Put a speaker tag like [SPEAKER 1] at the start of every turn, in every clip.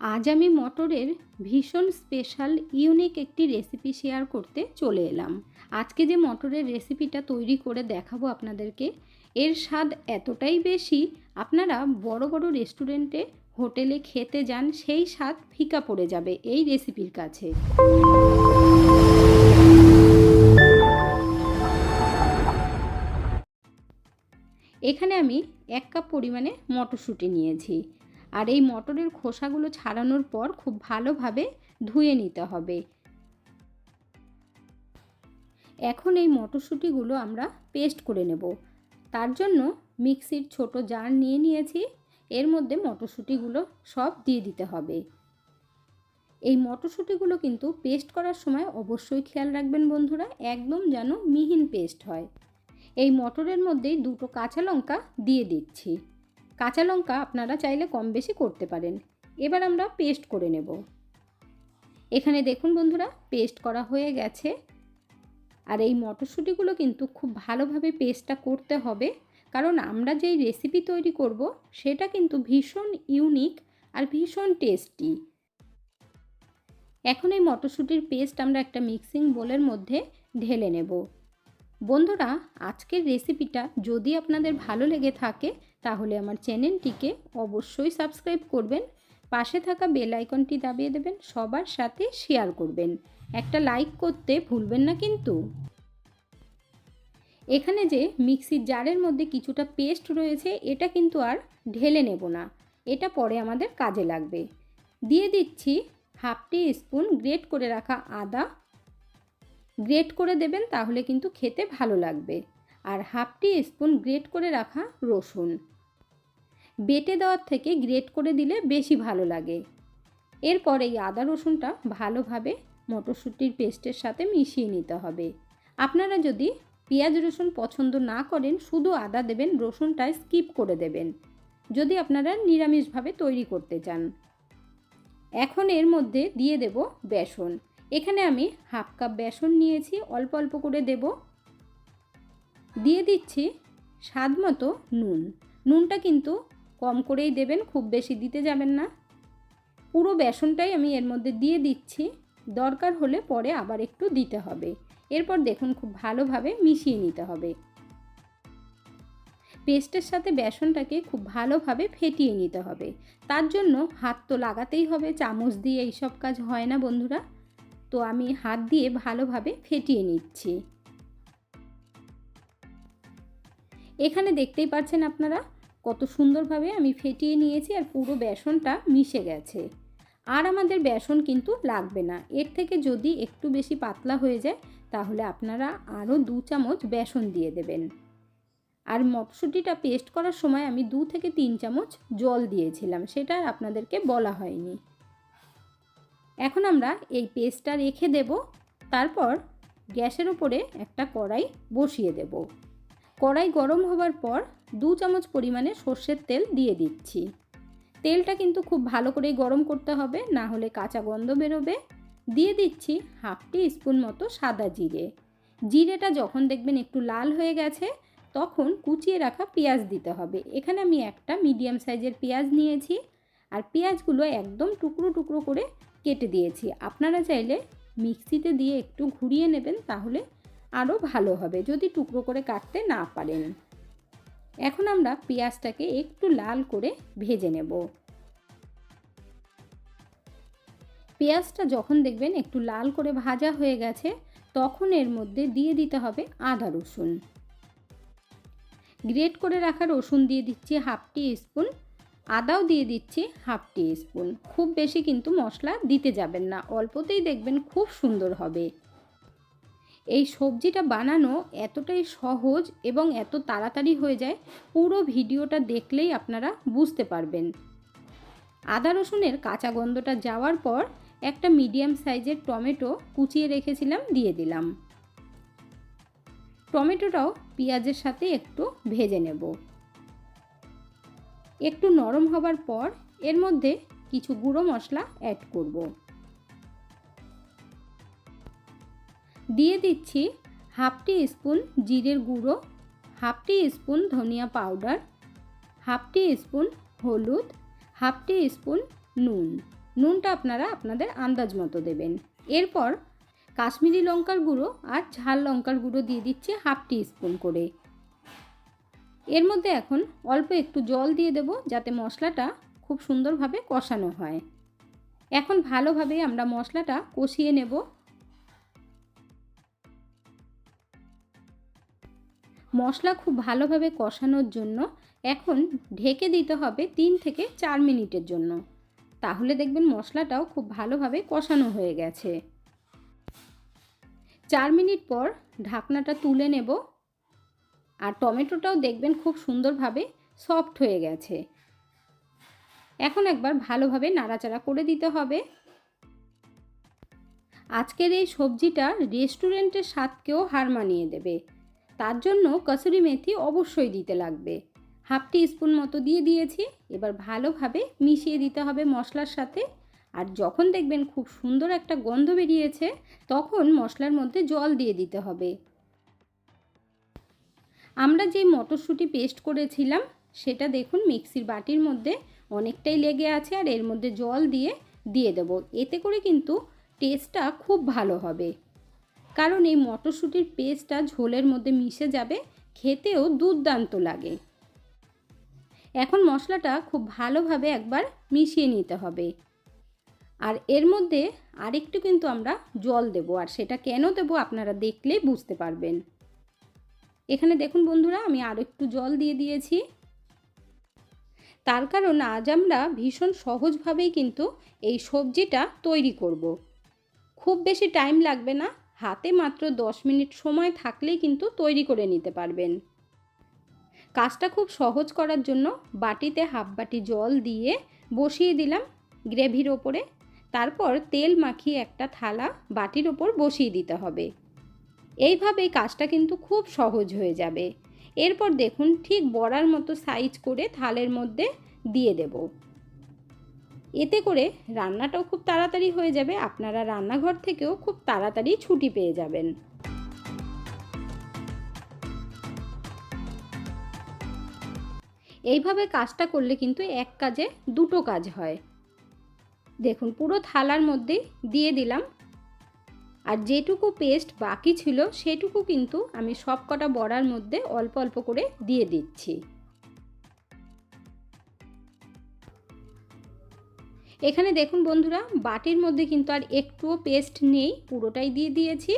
[SPEAKER 1] আজ আমি মটরের ভীষণ স্পেশাল, ইউনিক একটি রেসিপি শেয়ার করতে চলে এলাম। আজকে যে মটরের রেসিপিটা তৈরি করে দেখাবো আপনাদেরকে, এর স্বাদ এতটাই বেশি, আপনারা বড় বড় রেস্টুরেন্টে, হোটেলে খেতে যান, সেই স্বাদ ফিকা পড়ে যাবে এই রেসিপির কাছে। এখানে আমি এক কাপ পরিমাণে মটরশুঁটি নিয়েছি। আর এই মটরের খোসাগুলো ছাড়ানোর পর খুব ভালোভাবে ধুয়ে নিতে হবে। এখন এই মটরশুঁটিগুলো আমরা পেস্ট করে নেব। তার জন্য মিক্সির ছোট জার নিয়ে নিয়েছি। এর মধ্যে মটরশুঁটিগুলো সব দিয়ে দিতে হবে। এই মটরশুঁটিগুলো কিন্তু পেস্ট করার সময় অবশ্যই খেয়াল রাখবেন বন্ধুরা, একদম যেন মিহিন পেস্ট হয়। এই মটরের মধ্যেই দুটো কাঁচা লঙ্কা দিয়ে দিচ্ছি। কাঁচা লঙ্কা আপনারা চাইলে কম বেশি করতে পারেন। এবার আমরা পেস্ট করে নেব। এখানে দেখুন বন্ধুরা, পেস্ট করা হয়ে গেছে। আর এই মটরশুঁটিগুলো কিন্তু খুব ভালোভাবে পেস্টটা করতে হবে। কারণ আমরা যেই রেসিপি তৈরি করব, সেটা কিন্তু ভীষণ ইউনিক আর ভীষণ টেস্টি। এখন এই মটরশুঁটির পেস্ট আমরা একটা মিক্সিং বোলের মধ্যে ঢেলে নেব। বন্ধুরা, আজকের রেসিপিটা যদি আপনাদের ভালো লেগে থাকে তাহলে আমার চ্যানেলটিকে অবশ্যই সাবস্ক্রাইব করবেন, পাশে থাকা বেল আইকনটি দাবিয়ে দেবেন, সবার সাথে শেয়ার করবেন। একটা লাইক করতে ভুলবেন না কিন্তু। এখানে যে মিক্সির জারের মধ্যে কিছুটা পেস্ট রয়েছে, এটা কিন্তু আর ঢেলে নেব না। এটা পরে আমাদের কাজে লাগবে। দিয়ে দিচ্ছি হাফ টি স্পুন গ্রেট করে রাখা আদা। গ্রেট করে দেবেন, তাহলে কিন্তু খেতে ভালো লাগবে। আর হাফ টি স্পুন গ্রেট করে রাখা রসুন। বেটে দেওয়ার থেকে গ্রেট করে দিলে বেশি ভালো লাগে। এরপর এই আদা রসুনটা ভালোভাবে মটরশুঁটির পেস্টের সাথে মিশিয়ে নিতে হবে। আপনারা যদি পেঁয়াজ রসুন পছন্দ না করেন, শুধু আদা দেবেন, রসুনটা স্কিপ করে দেবেন। যদি আপনারা নিরামিষভাবে তৈরি করতে চান। এখন এর মধ্যে দিয়ে দেব বেসন। এখানে আমি হাফ কাপ বেসন নিয়েছি, অল্প অল্প করে দেব। দিয়ে দিচ্ছি স্বাদ মতো নুন। নুনটা কিন্তু কম করেই দেবেন, খুব বেশি দিতে যাবেন না। পুরো বেসনটাই আমি এর মধ্যে দিয়ে দিচ্ছি। দরকার হলে পরে আবার একটু দিতে হবে। এরপর দেখুন খুব ভালোভাবে মিশিয়ে নিতে হবে। পেস্টের সাথে বেসনটাকে খুব ভালোভাবে ফেটিয়ে নিতে হবে। তার জন্য হাত তো লাগাতেই হবে, চামচ দিয়ে এইসব কাজ হয় না বন্ধুরা। তো আমি হাত দিয়ে ভালোভাবে ফেটিয়ে নিচ্ছি। এখানে দেখতেই পাচ্ছেন আপনারা কত সুন্দরভাবে আমি ফেটিয়ে নিয়েছি আর পুরো বেসনটা মিশে গেছে। আর আমাদের বেসন কিন্তু লাগবে না। এর থেকে যদি একটু বেশি পাতলা হয়ে যায়, তাহলে আপনারা আরও দু চামচ বেসন দিয়ে দেবেন। আর মটরশুঁটিটা পেস্ট করার সময় আমি দু থেকে তিন চামচ জল দিয়েছিলাম, সেটা আপনাদেরকে বলা হয়নি। এখন আমরা এই পেস্টটা রেখে দেব, তারপর গ্যাসের উপরে একটা কড়াই বসিয়ে দেব। কড়াই গরম হবার পর দু চামচ পরিমাণে সর্ষের তেল দিয়ে দিচ্ছি। তেলটা কিন্তু খুব ভালো করে গরম করতে হবে, না হলে কাঁচা গন্ধ বেরোবে। দিয়ে দিচ্ছি হাফ টি স্পুন মতো সাদা জিরে। জিরেটা যখন দেখবেন একটু লাল হয়ে গেছে, তখন কুচিয়ে রাখা পেঁয়াজ দিতে হবে। এখানে আমি একটা মিডিয়াম সাইজের পেঁয়াজ নিয়েছি, আর পেঁয়াজগুলো একদম টুকরো টুকরো করে কেটে দিয়েছি। আপনারা চাইলে মিক্সিতে দিয়ে একটু ঘুরিয়ে নেবেন, তাহলে আরও ভালো হবে যদি টুকরো করে কাটতে না পারেন। এখন আমরা পেঁয়াজটাকে একটু লাল করে ভেজে নেব। পেঁয়াজটা যখন দেখবেন একটু লাল করে ভাজা হয়ে গেছে, তখন এর মধ্যে দিয়ে দিতে হবে আদা রসুন। গ্রেট করে রাখা রসুন দিয়ে দিচ্ছি হাফ টি স্পুন আদাও দিয়ে দিচ্ছি হাফ টি স্পুন খুব বেশি কিন্তু মশলা দিতে যাবেন না, অল্পতেই দেখবেন খুব সুন্দর হবে। এই সবজিটা বানানো এতটাই সহজ এবং এত তাড়াতাড়ি হয়ে যায়, পুরো ভিডিওটা দেখলেই আপনারা বুঝতে পারবেন। আদা রসুনের কাঁচা গন্ধটা যাওয়ার পর একটা মিডিয়াম সাইজের টমেটো কুচিয়ে রেখেছিলাম, দিয়ে দিলাম। টমেটোটাও পেঁয়াজের সাথে একটু ভেজে নেব। একটু নরম হবার পর এর মধ্যে কিছু গুঁড়ো মশলা অ্যাড করব। দিয়ে দিচ্ছি হাফ টি স্পুন জিরের গুঁড়ো, হাফ টি স্পুন ধনিয়া পাউডার, হাফ টি স্পুন হলুদ, হাফ টি স্পুন নুন। নুনটা আপনারা আপনাদের আন্দাজ মতো দেবেন। এরপর কাশ্মীরি লঙ্কার গুঁড়ো আর ঝাল লঙ্কার গুঁড়ো দিয়ে দিচ্ছি হাফ টি স্পুন করে। এর মধ্যে এখন অল্প একটু জল দিয়ে দেব যাতে মশলাটা খুব সুন্দরভাবে কষানো হয়। এখন ভালোভাবে আমরা মশলাটা কষিয়ে নেব। মশলা খুব ভালোভাবে কষানোর জন্য এখন ঢেকে দিতে হবে তিন থেকে চার মিনিটের জন্য। তাহলে দেখবেন মশলাটাও খুব ভালোভাবে কষানো হয়ে গেছে। চার মিনিট পর ঢাকনাটা তুলে নেব। আর টমেটোটাও দেখবেন খুব সুন্দরভাবে সফট হয়ে গেছে। এখন একবার ভালোভাবে নাড়াচাড়া করে দিতে হবে। আজকের এই সবজিটা রেস্টুরেন্টের স্বাদকেও হার মানিয়ে দেবে। তার জন্য কসুরি মেথি অবশ্যই দিতে লাগবে। হাফ টি স্পুন মতো দিয়ে দিয়েছি, এবার ভালোভাবে মিশিয়ে দিতে হবে মশলার সাথে। আর যখন দেখবেন খুব সুন্দর একটা গন্ধ বেরিয়েছে, তখন মশলার মধ্যে জল দিয়ে দিতে হবে। আমরা যে মটরশুঁটি পেস্ট করেছিলাম, সেটা দেখুন মিক্সির বাটির মধ্যে অনেকটাই লেগে আছে আর এর মধ্যে জল দিয়ে দিয়ে দেবো। এতে করে কিন্তু টেস্টটা খুব ভালো হবে। কারণ এই মটরশুঁটির পেস্টটা ঝোলের মধ্যে মিশে যাবে, খেতেও দুর্দান্ত লাগে। এখন মশলাটা খুব ভালোভাবে একবার মিশিয়ে নিতে হবে। আর এর মধ্যে আরেকটু কিন্তু আমরা জল দেব, আর সেটা কেন দেব আপনারা দেখলেই বুঝতে পারবেন। এখানে দেখুন বন্ধুরা, আমি আর একটু জল দিয়ে দিয়েছি। তার কারণ আজ আমরা ভীষণ সহজভাবেই কিন্তু এই সবজিটা তৈরি করব। খুব বেশি টাইম লাগবে না হাতে মাত্র দশ মিনিট সময় থাকলেই কিন্তু তৈরি করে নিতে পারবেন। কাজটা খুব সহজ করার জন্য বাটিতে হাফ বাটি জল দিয়ে বসিয়ে দিলাম গ্রেভির ওপরে। তারপর তেল মাখিয়ে একটা থালা বাটির ওপর বসিয়ে দিতে হবে। এইভাবে কাজটা কিন্তু খুব সহজ হয়ে যাবে। এরপর দেখুন ঠিক বড়ার মতো সাইজ করে থালের মধ্যে দিয়ে দেব। এতে করে রান্নাটাও খুব তাড়াতাড়ি হয়ে যাবে, আপনারা রান্নাঘর থেকেও খুব তাড়াতাড়ি ছুটি পেয়ে যাবেন। এইভাবে কাজটা করলে কিন্তু এক কাজে দুটো কাজ হয়। দেখুন, পুরো থালার মধ্যে দিয়ে দিলাম। আর যেটুকু পেস্ট বাকি ছিল, সেটুকু কিন্তু আমি সব কটা বড়ার মধ্যে অল্প অল্প করে দিয়ে দিচ্ছি। এখানে দেখুন বন্ধুরা, বাটির মধ্যে কিন্তু আর একটুও পেস্ট নেই, পুরোটাই দিয়ে দিয়েছি।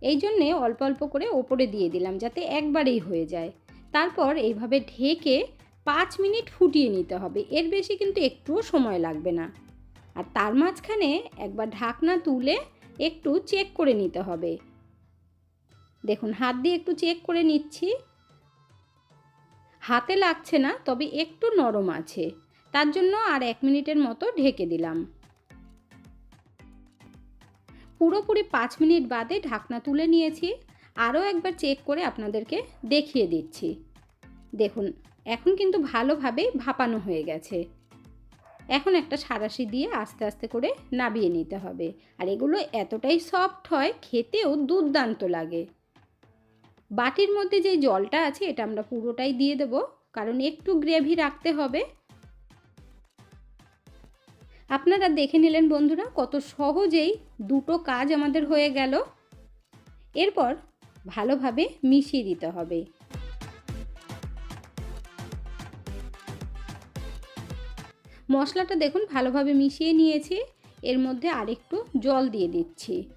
[SPEAKER 1] এই জন্যে অল্প অল্প করে ওপরে দিয়ে দিলাম যাতে একবারেই হয়ে যায়। তারপর এইভাবে ঢেকে পাঁচ মিনিট ফুটিয়ে নিতে হবে, এর বেশি কিন্তু একটুও সময় লাগবে না। আর তার মাঝখানে একবার ঢাকনা তুলে একটু চেক করে নিতে হবে। দেখুন, হাত দিয়ে একটু চেক করে নিচ্ছি। হাতে লাগছে না, তবে একটু নরম আছে। তার জন্য আর এক মিনিটের মতো ঢেকে দিলাম। পুরোপুরি পাঁচ মিনিট বাদে ঢাকনা তুলে নিয়েছি। আরও একবার চেক করে আপনাদেরকে দেখিয়ে দিচ্ছি। দেখুন, এখন কিন্তু ভালোভাবে ভাপানো হয়ে গেছে। এখন একটা সারাশি দিয়ে আস্তে আস্তে করে নাবিয়ে নিতে হবে। আর এগুলো এতটাই সফট হয়, খেতেও দুর্দান্ত লাগে। বাটির মধ্যে যে জলটা আছে, এটা আমরা পুরোটাই দিয়ে দেব। কারণ একটু গ্রেভি রাখতে হবে। আপনারা দেখে নিলেন বন্ধুরা, কত সহজেই দুটো কাজ আমাদের হয়ে গেল। এরপর ভালোভাবে মিশিয়ে দিতে হবে। মশলাটা দেখুন, ভালোভাবে মিশিয়ে নিয়েছি। এর মধ্যে আরেকটু জল দিয়ে দিচ্ছি।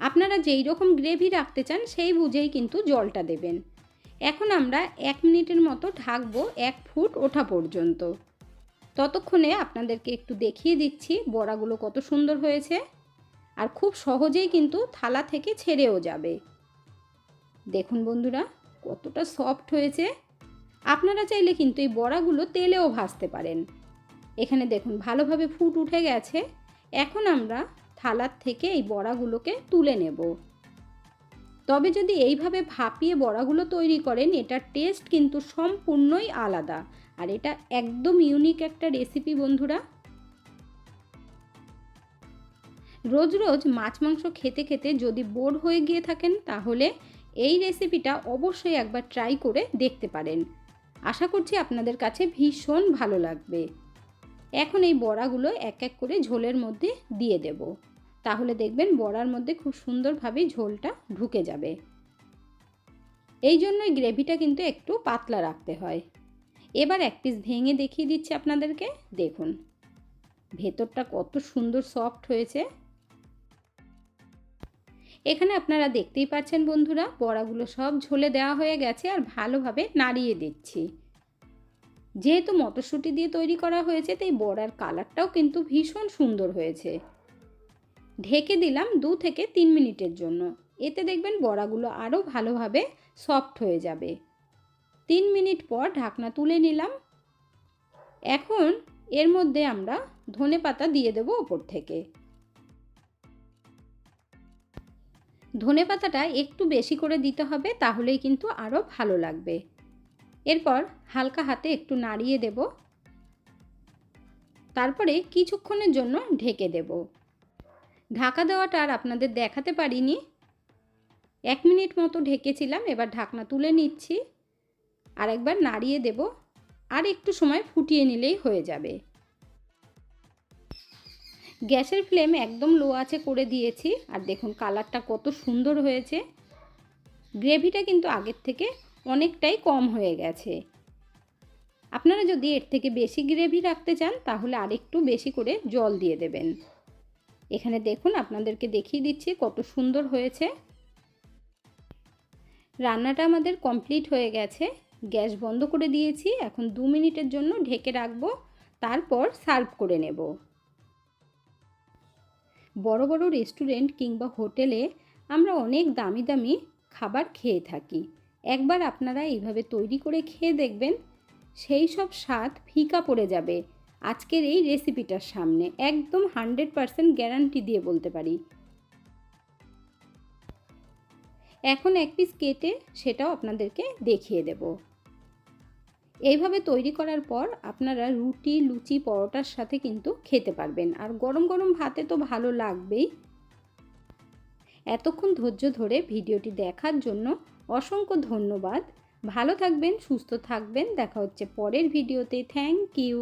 [SPEAKER 1] আপনারা যেই রকম গ্রেভি রাখতে চান, সেই বুঝেই কিন্তু জলটা দেবেন। এখন আমরা এক মিনিটের মতো ঢাকবো এক ফুট ওঠা পর্যন্ত। ততক্ষণে আপনাদেরকে একটু দেখিয়ে দিচ্ছি বড়াগুলো কত সুন্দর হয়েছে। আর খুব সহজেই কিন্তু থালা থেকে ছেড়েও যাবে। দেখুন বন্ধুরা, কতটা সফট হয়েছে। আপনারা চাইলে কিন্তু এই বড়াগুলো তেলেও ভাজতে পারেন। এখানে দেখুন, ভালোভাবে ফুট উঠে গেছে। এখন আমরা থালার থেকে এই বড়াগুলোকে তুলে নেব। তবে যদি এইভাবে ভাপিয়ে বড়াগুলো তৈরি করেন, এটার টেস্ট কিন্তু সম্পূর্ণই আলাদা। আর এটা একদম ইউনিক একটা রেসিপি বন্ধুরা। রোজ রোজ মাছ মাংস খেতে খেতে যদি বোর হয়ে গিয়ে থাকেন, তাহলে এই রেসিপিটা অবশ্যই একবার ট্রাই করে দেখতে পারেন। আশা করছি আপনাদের কাছে ভীষণ ভালো লাগবে। এখন এই বড়াগুলো এক এক করে ঝোলের মধ্যে দিয়ে দেব। তাহলে দেখবেন বড়ার মধ্যে খুব সুন্দরভাবে ঝোলটা ঢুকে যাবে। এই জন্যই গ্রেভিটা কিন্তু একটু পাতলা রাখতে হয়। এবার এক পিস ভেঙে দেখিয়ে দিচ্ছি আপনাদেরকে, দেখুন। ভেতরটা কত সুন্দর সফট হয়েছে। এখানে আপনারা দেখতেই পাচ্ছেন বন্ধুরা, বড়াগুলো সব ঝোলে দেওয়া হয়ে গেছে আর ভালোভাবে নাড়িয়ে দিচ্ছি। যেহেতু মটরশুঁটি দিয়ে তৈরি করা হয়েছে, তাই বড়ার কালারটাও কিন্তু ভীষণ সুন্দর হয়েছে। ঢেকে দিলাম দু থেকে তিন মিনিটের জন্য। এতে দেখবেন বড়াগুলো আরও ভালোভাবে সফট হয়ে যাবে। তিন মিনিট পর ঢাকনা তুলে নিলাম। এখন এর মধ্যে আমরা ধনে পাতা দিয়ে দেবো ওপর থেকে। ধনে পাতাটা একটু বেশি করে দিতে হবে, তাহলেই কিন্তু আরও ভালো লাগবে। এরপর হালকা হাতে একটু নাড়িয়ে দেব। তারপরে কিছুক্ষণের জন্য ঢেকে দেব। ঢাকা দেওয়াটা আর আপনাদের দেখাতে পারিনি। এক মিনিট মতো ঢেকেছিলাম, এবার ঢাকনা তুলে নিচ্ছি। আর একবার নাড়িয়ে দেব, আর একটু সময় ফুটিয়ে নিলেই হয়ে যাবে। গ্যাসের ফ্লেম একদম লো আছে করে দিয়েছি, আর দেখুন কালারটা কত সুন্দর হয়েছে। গ্রেভিটা কিন্তু আগের থেকে অনেকটাই কম হয়ে গেছে। আপনারা যদি এর থেকে বেশি গ্রেভি রাখতে চান, তাহলে আরেকটু বেশি করে জল দিয়ে দেবেন। এখানে দেখুন আপনাদেরকে দেখিয়ে দিচ্ছি কত সুন্দর হয়েছে। রান্নাটা আমাদের কমপ্লিট হয়ে গেছে। গ্যাস বন্ধ করে দিয়েছি। এখন দু মিনিটের জন্য ঢেকে রাখব। তারপর সার্ভ করে নেব। বড় বড় রেস্টুরেন্ট কিংবা হোটেলে আমরা অনেক দামি দামি খাবার খেয়ে থাকি। একবার আপনারা এইভাবে তৈরি করে খেয়ে দেখবেন, সেই সব স্বাদ ফিকা পড়ে যাবে। আজকের এই রেসিপিটার সামনে একদম হান্ড্রেড পারসেন্ট গ্যারান্টি দিয়ে বলতে পারি। এখন এক পিস কেটে সেটাও আপনাদেরকে দেখিয়ে দেব। এইভাবে তৈরি করার পর আপনারা রুটি, লুচি, পরোটার সাথে কিন্তু খেতে পারবেন। আর গরম গরম ভাতে তো ভালো লাগবেই। এতক্ষণ ধৈর্য ধরে ভিডিওটি দেখার জন্য অসংখ্য ধন্যবাদ। ভালো থাকবেন, সুস্থ থাকবেন। দেখা হচ্ছে পরের ভিডিওতে। Thank you